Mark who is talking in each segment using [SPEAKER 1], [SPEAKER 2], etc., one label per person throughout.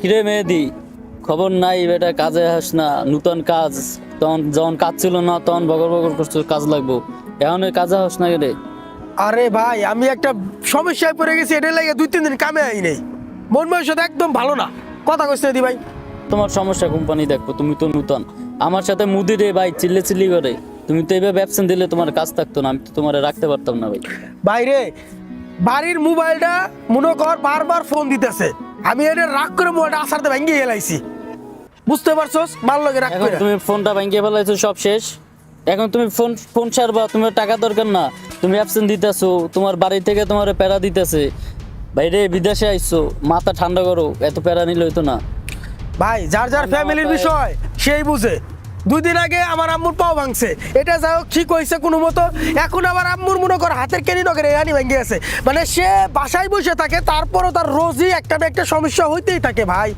[SPEAKER 1] কিরে মেহেদি? খবর নাই বেটা কাজে হাস না। নূতন কাজ। তখন যখন কাজ ছিল না তখন বগর বগর করছ কাজ লাগবো। এখন কাজে হাস না রে
[SPEAKER 2] আরে ভাই আমি একটা সমস্যায় পড়ে গেছি এটা লাগে দুই তিন দিন কামে আই নেই। মন মানসিক একদম ভালো না। কথা কইছ না দি ভাই।
[SPEAKER 1] তোমার সমস্যা কোম্পানি দেখো তুমি তো নূতন। আমার সাথে মুদি রে ভাই চিল্লে চিল্লি করে। তুমি তো এইভাবে অ্যাবসেন্ট দিলে তোমার কাজ থাকতো না আমি তো তোমার রাখতে পারতাম না ভাই।
[SPEAKER 2] বাইরে বাড়ির মোবাইলটা মনে কর বারবার ফোন দিতেছে। আমি এটা রাগ করে মোবাইলটা আসারতে ভেঙে গেলাইছি। বুঝতে পারছস? ভালো লাগে রাগ
[SPEAKER 1] এখন
[SPEAKER 2] করে
[SPEAKER 1] তুমি ফোনটা ভাঙিয়ে ফেলাইছো সব শেষ। এখন তুমি ফোন ফোন ছাড়বা তোমার টাকা দরকার না। তুমি অ্যাবসেন্ট দিতেছো তোমার বাড়ি থেকে তোমার প্যারা দিতেছে। বাইরে বিদেশে আইছো মাথা ঠান্ডা করো এত প্যারা নিলে হইতো না।
[SPEAKER 2] ভাই যার যার ফ্যামিলির বিষয় সেই বুঝে। দুই দিন আগে আমার আম্মুর পাও ভাঙছে। এটা যাই হোক, ঠিক হয়েছে কোনো মতো। এখন আবার আম্মুর মনে কর হাতের কেনি নগরে এরানি ভেঙে গেছে মানে সে বাসায় বসে থাকে, তারপরও তার রোজই একটা একটা সমস্যা হইতেই থাকে ভাই।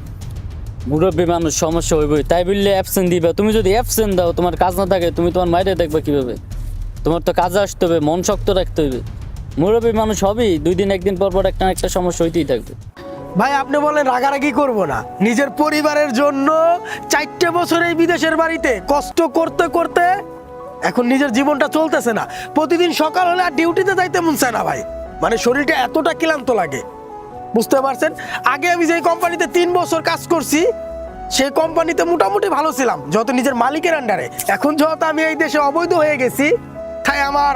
[SPEAKER 1] মুরব্বী মানুষ সমস্যা হইবই। তাই বললে অ্যাবসেন্ট দিবে। তুমি যদি অ্যাবসেন্ট দাও, তোমার কাজ না থাকে, তুমি তোমার মাইরে দেখবে কীভাবে? তোমার তো কাজে আসতে হবে, মন শক্ত রাখতে হবে। মুরব্বী মানুষ হবেই। দুই দিন, একদিন পর পর একটা একটা সমস্যা হইতেই থাকবে।
[SPEAKER 2] ভাই, আপনি বলেন রাগারাগি করব না। নিজের পরিবারের জন্য চারটে বছর এই বিদেশের বাড়িতে কষ্ট করতে করতে এখন নিজের জীবনটা চলতেছে না। প্রতিদিন সকাল হলে আর ডিউটিতে যাইতে মন চায় না ভাই। মানে শরীরটা এতটা ক্লান্ত লাগে। বুঝতে পারছেন? আগে আমি যেই কোম্পানিতে তিন বছর কাজ করছি, সেই কোম্পানিতে মোটামুটি ভালো ছিলাম, যত নিজের মালিকের আন্ডারে এখন যেহেতু আমি এই দেশে অবৈধ হয়ে গেছি, তাই আমার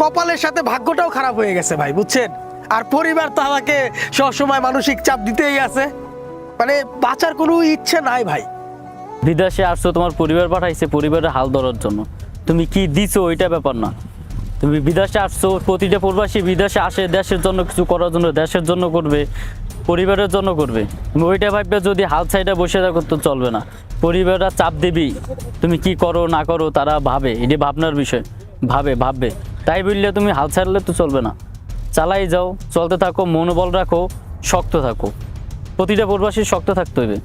[SPEAKER 2] কপালের সাথে ভাগ্যটাও খারাপ হয়ে গেছে ভাই, বুঝছেন? আর পরিবার তো আমাকে সবসময় মানসিক চাপ দিতেই আছে। মানে বাঁচার কোনো ইচ্ছে নাই ভাই।
[SPEAKER 1] বিদেশে আসছো, তোমার পরিবার পাঠাইছে, পরিবারের হাল ধরার জন্য। তুমি কি দিছো ওইটা ব্যাপার না। তুমি বিদেশে আসছো, প্রতিটা প্রবাসী বিদেশে আসে, দেশের জন্য কিছু করার জন্য, দেশের জন্য করবে, পরিবারের জন্য করবে। তুমি ওইটা ভাববে, যদি হাল সাইডে বসে থাকো তো চলবে না। পরিবাররা চাপ দিবি। তুমি কি করো, না করো, তারা ভাবে। এটি ভাবনার বিষয়। ভাবে, ভাববে। তাই বললে তুমি হাল ছাড়লে তো চলবে না। চালাই যাও চলতে থাকো মনোবল রাখো শক্ত থাকো। প্রতিটা প্রবাসী শক্ত থাকতে হবে।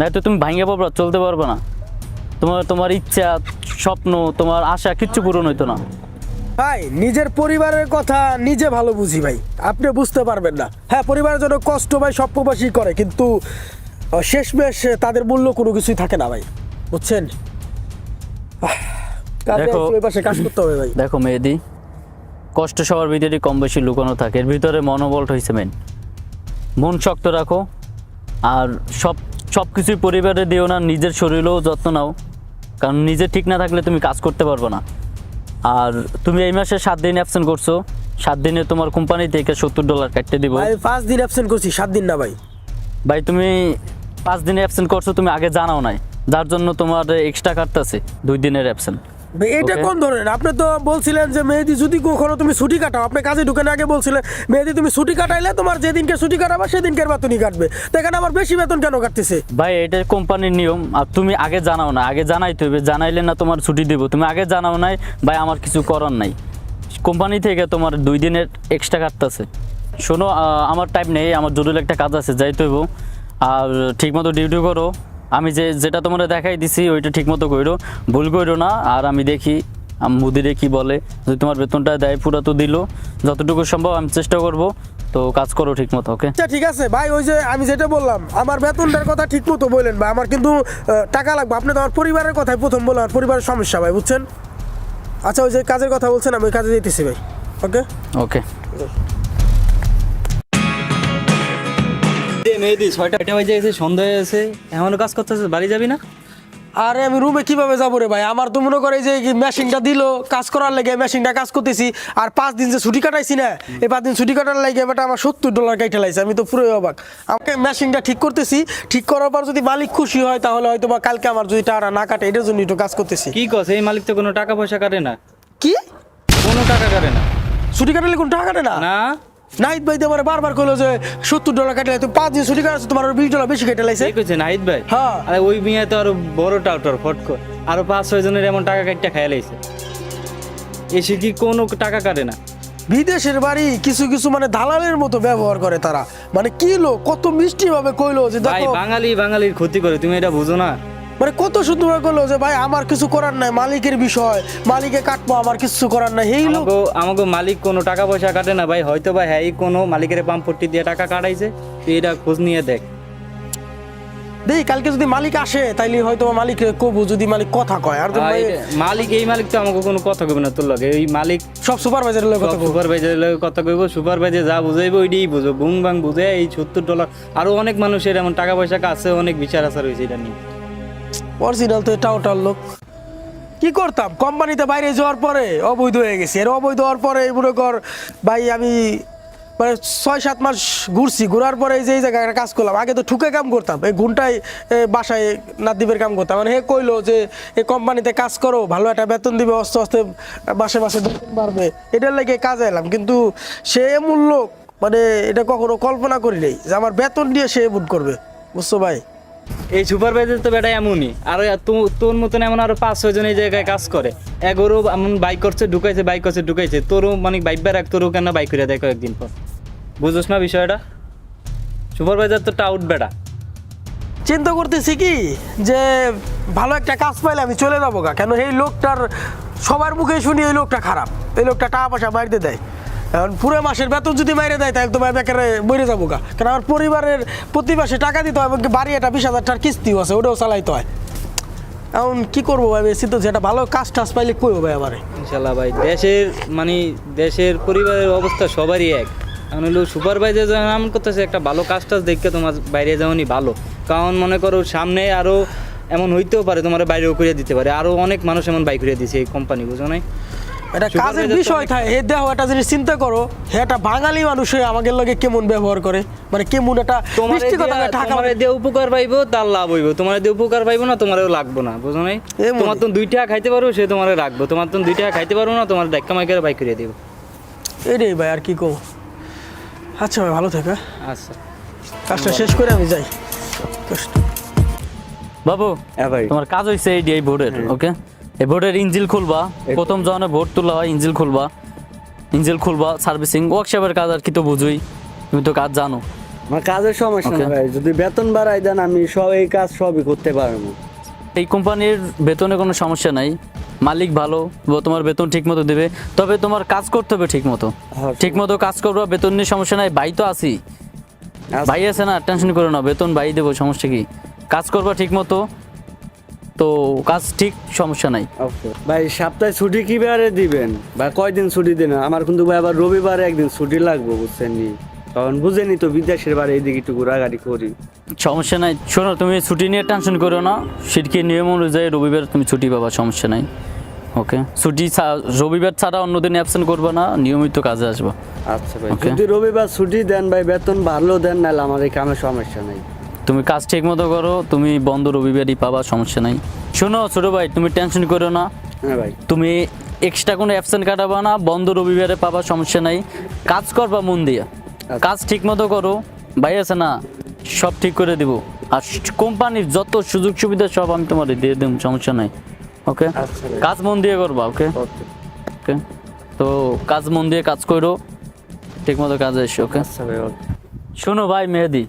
[SPEAKER 1] নয়তো তুমি ভাঙে পারবা চলতে পারবে না। তোমার তোমার ইচ্ছা স্বপ্ন তোমার আশা কিচ্ছু পূরণ হইতো না।
[SPEAKER 2] ভাই নিজের পরিবারের কথা নিজে ভালো বুঝি ভাই। আপনি বুঝতে পারবেন না। হ্যাঁ পরিবারের জন্য কষ্ট ভাই সব প্রবাসী করে কিন্তু শেষমেশ তাদের মূল্য কোনো কিছুই থাকে না ভাই। বুঝছেন?
[SPEAKER 1] দেখো-
[SPEAKER 2] আইছি, কাজ করতে হবে ভাই।
[SPEAKER 1] দেখো মেয়েদি কষ্ট সবার ভিতরে কম বেশি লুকানো থাকে। এর ভিতরে মনোবল হয়েছে মেন মন শক্ত রাখো। আর সব সব কিছুই পরিবারে দিও না নিজের শরীরেও যত্ন নাও। কারণ নিজে ঠিক না থাকলে তুমি কাজ করতে পারবে না। আর তুমি এই মাসে সাত দিন অ্যাবসেন্ট করছ। সাত দিনে তোমার কোম্পানি থেকে সত্তর ডলার কাটতে দিব।
[SPEAKER 2] ভাই পাঁচ দিন অ্যাবসেন্ট করছি সাত দিন না ভাই।
[SPEAKER 1] ভাই তুমি পাঁচ দিনে অ্যাবসেন্ট করছ তুমি আগে জানাও নাই। যার জন্য তোমার এক্সট্রা কাটতেছে দুই দিনের অ্যাবসেন্ট
[SPEAKER 2] এটা কোন ধরনের? আপনি তো বলছিলেন যে মেহেদি যদি কখনো তুমি ছুটি কাটাও আপনি কাজে ঢুকেন আগে বলছিলেন মেহেদি তুমি ছুটি কাটাইলে তোমার যেদিনকে ছুটি কাটাবা সেদিনকে বেতনই কাটবে। তো এখানে আমার বেশি বেতন কেন কাটতেছে?
[SPEAKER 1] ভাই এটা কোম্পানির নিয়ম আর তুমি আগে জানাও না আগে জানাইতে হবে জানাইলে না তোমার ছুটি দিব। তুমি আগে জানাও নাই ভাই আমার কিছু করার নাই। কোম্পানি থেকে তোমার দুই দিনের এক্সট্রা কাটতেছে। শোনো আমার টাইম নেই আমার জরুরি একটা কাজ আছে যাইতে হইব। আর ঠিকমতো ডিউটি করো আমি যে যেটা তোমরা দেখাই দিছি ওইটা ঠিকমতো করো ভুল করো না আর আমি দেখি মুদিরে কি বলে যদি তোমার বেতনটা দেয় পুরো তো দিল। যতটুকু সম্ভব আমি চেষ্টা করব তো কাজ করো ঠিকমতো ওকে?
[SPEAKER 2] আচ্ছা ঠিক আছে। ভাই ওই যে আমি যেটা বললাম আমার বেতনটার কথা ঠিক মতো বললেন ভাই আমার কিন্তু টাকা লাগবে। আপনি তো আমার পরিবারের কথাই প্রথম বললেন আমার পরিবারের সমস্যা ভাই বুঝছেন? আচ্ছা ওই যে কাজের কথা বলছেন আমি ওই কাজে যেতেছি ভাই ওকে।
[SPEAKER 1] ওকে।
[SPEAKER 3] মেহেদি ছয়টা। এটা বাজে গেছে সন্ধ্যা হয়ে গেছে। এমনও কাজ করতেছে বাড়ি যাবি না?
[SPEAKER 2] আরে আমি রুমে কীভাবে যাব রে ভাই? আমার তো মনে করে যে মেশিনটা দিল কাজ করার লেগে মেশিনটা কাজ করতেছি আর পাঁচ দিন যে ছুটি কাটাইছি না এই পাঁচ দিন ছুটি কাটার লাগে বেটা আমার সত্তর ডলার কাইটে লাইছে আমি তো পুরোই অবাক। আমাকে মেশিনটা ঠিক করতেছি ঠিক করার পর যদি মালিক খুশি হয় তাহলে হয়তো বা কালকে আমার যদি টাকা না কাটে এটার জন্য একটু কাজ করতেছি।
[SPEAKER 3] কি কস এই মালিক তো কোনো টাকা পয়সা কাটে না।
[SPEAKER 2] কি?
[SPEAKER 3] কোনো টাকা কাটে না।
[SPEAKER 2] ছুটি কাটালে কোনো টাকা কাটে না?
[SPEAKER 3] না।
[SPEAKER 2] নাইট ভাই তোমার বারবার কইলো যে সত্তর ডলার কাটে তুমি পাঁচ দিন ছুটি কাটাচ্ছ তোমার বিশ ডলার বেশি কেটে
[SPEAKER 3] কইছে নাহিদ ভাই?
[SPEAKER 2] হ্যাঁ।
[SPEAKER 3] আরে ওই মিয়া তো আরও বড় টাউটার ফটকো আরও পাঁচ ছয় জনের এমন টাকা কাটটা খাইয়া লাইছে। এসে কি কোনো টাকা কাটে না?
[SPEAKER 2] বিদেশের বাড়ি কিছু কিছু মানে দালালের মতো ব্যবহার করে তারা। মানে কি লোক কত মিষ্টি ভাবে কইলো যে
[SPEAKER 3] ভাই
[SPEAKER 2] দেখো
[SPEAKER 3] বাঙালি বাঙালির ক্ষতি করে তুমি এটা বুঝো না?
[SPEAKER 2] মানে কত সুন্দর কইলো যে ভাই আমার কিছু করার নাই মালিকের বিষয় মালিকে কাটবো আমার কিছু করার নাই। এই লোক
[SPEAKER 3] আমাকে মালিক কোনো টাকা পয়সা কাটে না ভাই হয়তো বা হ্যাঁ কোনো মালিকের পাম্পট্টি দিয়ে টাকা কাটাইছে তুই এটা খোঁজ নিয়ে দেখ।
[SPEAKER 2] কালকে যদি মালিক আসে তাইলে হয়তো মালিক কবু যদি মালিক কথা কয়। আর
[SPEAKER 3] মালিক এই মালিক তো আমাকে কোনো কথা কইবে না তোর লগে এই মালিক
[SPEAKER 2] সব সুপারভাইজারের লোক কথা
[SPEAKER 3] সুপারভাইজারের লগে কথা কইব সুপারভাইজার যা বুঝাইবো ওইটাই বুঝো বুং বাং বুঝে এই সত্তর ডলার আরও অনেক মানুষের এমন টাকা পয়সা আছে অনেক বিচার আচার হয়েছে এটা নিয়ে।
[SPEAKER 2] অরিজিনাল তো এটাও ওটার লোক। কি করতাম? কোম্পানিতে বাইরে যাওয়ার পরে অবৈধ হয়ে গেছি। এর অবৈধ হওয়ার পরে মনে কর, ভাই, আমি মানে ছয়, সাত মাস ঘুরছি। ঘোরার পরে এই যে, এই জায়গায় কাজ করলাম। আগে তো ঠুকে কাম করতাম। এই ঘুমটাই বাসায় নাদ্বীপের কাম করতাম। মানে হে কইলো যে এই কোম্পানিতে কাজ করো, ভালো একটা বেতন দিবে, আস্তে আস্তে মাসে মাসে বেতন বাড়বে। এটার লেগে কাজে এলাম। কিন্তু সে এমন লোক মানে এটা কখনো কল্পনা করি নাই যে আমার বেতন দিয়ে সে এমন করবে। বুঝছ ভাই?
[SPEAKER 3] এই সুপারভাইজার তো বেটা এমনই। আর তোর মতন এমন আরও পাঁচ ছয় জন এই জায়গায় কাজ করে। এগারো এমন বাইক করছে, ঢুকাইছে বাইক করছে, ঢুকাইছে। তোরও মানে বাইক বেড়াক তোরও কেন বাইক করে দেয় কয়েকদিন পর? বুঝোস না বিষয়টা? সুপারভাইজার তো টাউট বেটা।
[SPEAKER 2] চিন্তা করতেছি কি যে ভালো একটা কাজ পাইলে আমি চলে যাব গা। কেন এই লোকটার সবার মুখে শুনি এই লোকটা খারাপ। এই লোকটা টাকা পয়সা মাইরে দেয়। এখন পুরো মাসের বেতন যদি মাইরে দেয়, তাহলে তো ভাই বেকারে মরে যাব গা। কারণ আমার পরিবারের প্রতি মাসে টাকা দিতে হয়, এমনকি বাড়ি একটা বিশ হাজার টাকার কিস্তিও আছে, ওটাও চালাইতে হয়। এখন কি করব ভাই, বেশি তো যেটা ভালো কাজ টাজ পাইলে কইও ভাই আমারে।
[SPEAKER 3] ইনশাল্লাহ ভাই, দেশের মানে দেশের পরিবারের অবস্থা সবারই এক। এখন হলো সুপারভাইজার এমন করতেছে, একটা ভালো কাজ টাজ দেখতে তোমার বাইরে যাওয়ানি ভালো। কারণ মনে করো সামনে আরও এমন হইতেও পারে, তোমার বাইরেও করে দিতে পারে। আরও অনেক মানুষ এমন বাইক করে দিছে এই কোম্পানি বুঝো নাই?
[SPEAKER 2] এটা কাজের বিষয় থাকে হে দেখো একটা জিনিস চিন্তা করো হে একটা বাঙালি মানুষ হয়ে আমাদের লগে কেমন ব্যবহার করে? মানে কেমন
[SPEAKER 3] তোমার
[SPEAKER 2] মিষ্টি কথা ঢাকা
[SPEAKER 3] তোমার দিয়ে উপকার পাইবো তার লাভ হইব। তোমার দিয়ে উপকার পাইবো না তোমারও লাগবো না বুঝো নাই? তোমার তো দুই টাকা খাইতে পারো সে তোমার রাখব। তোমার তো দুই টাকা খাইতে পারব না তোমার দেখা মাইকারে বাইক করে দিব।
[SPEAKER 2] এটাই ভাই আর কি কো আচ্ছা ভাই ভালো থাকা
[SPEAKER 3] আচ্ছা।
[SPEAKER 2] কাজটা শেষ করে আমি যাই। কষ্ট
[SPEAKER 1] বাবু
[SPEAKER 3] হ্যাঁ ভাই।
[SPEAKER 1] তোমার কাজ হয়েছে এই এই বোর্ডের ওকে এই বোর্ডের ইঞ্জিল খুলবা প্রথম যখন ভোট তোলা হয় ইঞ্জিল খুলবা। ইঞ্জিল খুলবা সার্ভিসিং ওয়ার্কশপের কাজ আর কি তো বুঝুই। তুমি তো কাজ জানো।
[SPEAKER 4] আমার কাজের সমস্যা না ভাই যদি বেতন বাড়াই দেন আমি সব এই কাজ সবই করতে পারব।
[SPEAKER 1] এই কোম্পানির বেতনে কোনো সমস্যা নাই। মালিক ভালো তোমার বেতন ঠিক মতো দেবে। তবে তোমার কাজ করতে হবে ঠিক মতো
[SPEAKER 4] হ্যাঁ,
[SPEAKER 1] ঠিক মতো কাজ করবা বেতন নিয়ে সমস্যা নাই। ভাই তো আছি।
[SPEAKER 4] আচ্ছা।
[SPEAKER 1] ভাই আছে না টেনশন করো না বেতন ভাই দেবো সমস্যা কি? কাজ করবা ঠিক মতো তো কাজ ঠিক সমস্যা নাই.
[SPEAKER 4] ভাই সপ্তাহে ছুটি কি বারে দিবেন? বা কয়দিন ছুটি দেন? আমার কিন্তু ভাই আবার রবিবারে একদিন ছুটি লাগবে বুঝছেন নি কারণ বুঝেনি তো বিদেশের বারে এইদিকে একটু ঘোরাঘাড়ি করি।
[SPEAKER 1] সমস্যা নাই। শোনো তুমি ছুটি নিয়ে টেনশন করো না। সিটকি নিয়ম অনুযায়ী রবিবার তুমি ছুটি পাবা সমস্যা নাই। ওকে ছুটি রবিবার ছাড়া অন্যদিন অ্যাবসেন্ট করবে না নিয়মিত কাজে আসব।
[SPEAKER 4] আচ্ছা ভাই যদি রবিবার ছুটি দেন ভাই বেতন ভালো দেন নাহলে আমার এই কামে সমস্যা নাই।
[SPEAKER 1] তুমি কাজ ঠিক মতো করো তুমি বন্ধ রবিবারই পাবা সমস্যা নাই। শোনো ছোটো ভাই তুমি টেনশন করো না।
[SPEAKER 4] হ্যাঁ ভাই।
[SPEAKER 1] তুমি এক্সট্রা কোনো অ্যাবসেন্ট কাটাবা না বন্ধ রবিবারে পাবা সমস্যা নাই। কাজ করবা মন দিয়ে। কাজ ঠিক মতো করো ভাই আছে না সব ঠিক করে দিব। আর কোম্পানির যত সুযোগ সুবিধা সব আমি তোমার দিয়ে দেব সমস্যা নাই। ওকে
[SPEAKER 4] আচ্ছা
[SPEAKER 1] কাজ মন দিয়ে করবা ওকে ওকে তো কাজ মন দিয়ে কাজ করো ঠিক মতো কাজ এসো ওকে
[SPEAKER 4] আচ্ছা.
[SPEAKER 1] শোনো ভাই মেহেদি।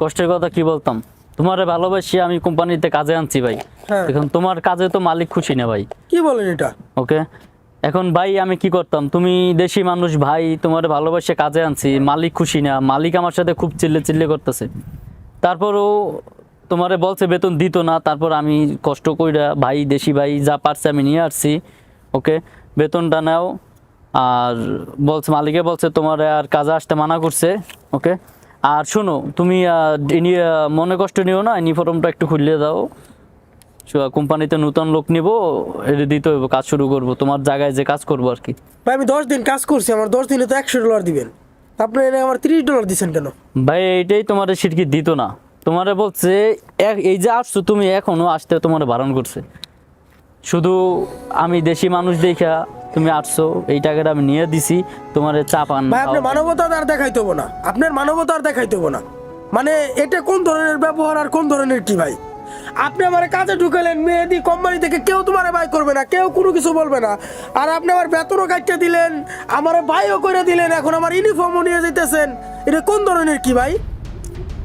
[SPEAKER 1] কষ্টের কথা কি বলতাম? তোমারে ভালোবাসি আমি কোম্পানিতে কাজে আনছি ভাই।
[SPEAKER 2] হ্যাঁ।
[SPEAKER 1] এখন তোমার কাজে তো মালিক খুশি না ভাই।
[SPEAKER 2] কি বলেন এটা?
[SPEAKER 1] ওকে? এখন ভাই আমি কি করতাম? তুমি দেশি মানুষ ভাই তোমার ভালোবাসে কাজে আনছি মালিক খুশি না মালিক আমার সাথে খুব চিল্লে চিল্লে করতেছে। তারপরও তোমারে বলছে বেতন দিত না তারপর আমি কষ্ট কইরা ভাই দেশি ভাই যা পারছে আমি নিয়ে আসছি ওকে? বেতনটা নাও আর বলছে মালিকে বলছে তোমার আর কাজে আসতে মানা করছে ওকে? আর শোনো তুমি মনে কষ্ট নিও না ইউনিফর্মটা একটু খুললে দাও। কোম্পানিতে নতুন লোক নিব এটা দিতে হইব কাজ শুরু করব তোমার জায়গায় যে কাজ করব আর কি।
[SPEAKER 2] ভাই আমি দশ দিন কাজ করছি আমার দশ দিনে তো একশো ডলার দিবেন। আপনি এনে আমার তিরিশ ডলার দিচ্ছেন কেন?
[SPEAKER 1] ভাই এইটাই তোমার সিটকি দিত না। তোমারে বলছে এই যে আসছো তুমি এখনও আসতে তোমার বারণ করছে। শুধু আমি দেশি মানুষ দেখা তুমি আসছো এই টাকাটা আমি নিয়ে দিছি তোমার চা পান
[SPEAKER 2] ভাই আপনি মানবতা আর দেখাইতে না। আপনার মানবতা আর দেখাইতে না। মানে এটা কোন ধরনের ব্যবহার আর কোন ধরনের কি ভাই? আপনি আমার কাজে ঢুকালেন মেহেদি কোম্পানি থেকে কেউ তোমার ভাই করবে না কেউ কোনো কিছু বলবে না। আর আপনি আমার বেতনও কাটতে দিলেন আমার ভাইও করে দিলেন এখন আমার ইউনিফর্মও নিয়ে যেতেছেন। এটা কোন ধরনের কি ভাই?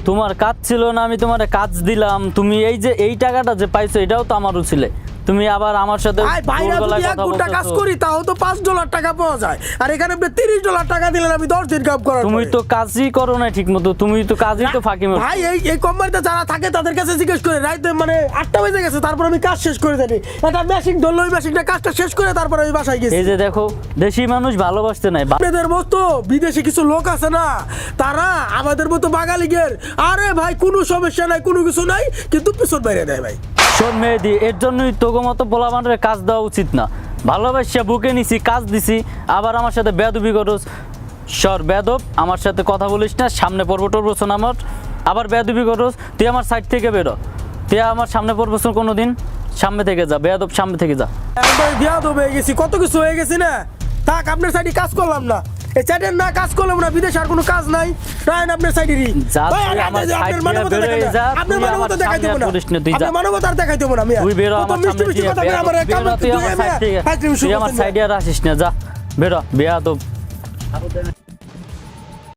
[SPEAKER 1] তোমার কাজ ছিল না আমি তোমার কাজ দিলাম। তুমি এই যে এই টাকাটা যে পাইছো এটাও তো আমার ছিলে তুমি আবার আমার সাথে
[SPEAKER 2] ভাইরা যদি এক ঘণ্টা কাজ করি তাও তো পাঁচ ডলার টাকা পাওয়া যায়। আর এখানে আপনি তিরিশ ডলার টাকা দিলেন আমি দশ দিন কাম করার
[SPEAKER 1] তুমি তো কাজই করো না ঠিক মতো তুমি তো কাজই তো ফাঁকি।
[SPEAKER 2] ভাই এই এই কোম্পানিতে যারা থাকে তাদের কাছে জিজ্ঞেস করে রাইতে মানে আটটা বেজে গেছে তারপর আমি কাজ শেষ করে দেনি। একটা মেশিন ধরলো ওই মেশিনটা কাজটা শেষ করে তারপর আমি বাসায় গেছি।
[SPEAKER 1] এই যে দেখো দেশি মানুষ ভালোবাসতে নাই
[SPEAKER 2] আপনাদের মতো বিদেশে কিছু লোক আছে না তারা আমাদের মতো বাঙালিগের আরে ভাই কোনো সমস্যা নাই কোনো কিছু নাই কিন্তু পিছন বাইরে দেয় ভাই।
[SPEAKER 1] শোন মেহেদি, এর জন্যই তোগো মতো পোলাবানের কাজ দেওয়া উচিত না। ভালোবাসা বুকে নিছি, কাজ দিছি, আবার আমার সাথে বেদবি করস। সর বেদব আমার সাথে কথা বলিস না, সামনে পর্ব টর্বছন আমার। আবার বেদবি করস, তুই আমার সাইড থেকে বেরো। তুই আমার সামনে পর্বছন কোনো দিন সামনে থেকে যা বেদব সামনে থেকে যা।
[SPEAKER 2] একবার বিয়া তো হয়ে গেছি, কত কিছু হয়ে গেছি না? থাক, আপনার সাইডে কাজ করলাম না। এই সাইডের না কাজ করলাম না বিদেশে আর কোনো কাজ নাই রায়ন আপনার সাইডেরই আপনার- আপনার মানবতা দেখাই দেবো না। আপনার মানবতা দেখাই দেবো না।
[SPEAKER 1] তুই যা।
[SPEAKER 2] আপনার মানবতা আর দেখাই দেবো না মিয়া।
[SPEAKER 1] তুই বেরো আমার
[SPEAKER 2] মিষ্টি মিষ্টি কথা বলে আমার
[SPEAKER 1] বেরো,
[SPEAKER 2] কামড়
[SPEAKER 1] তুই আমার সাইড আসিস না যা বেরো বেয়াদব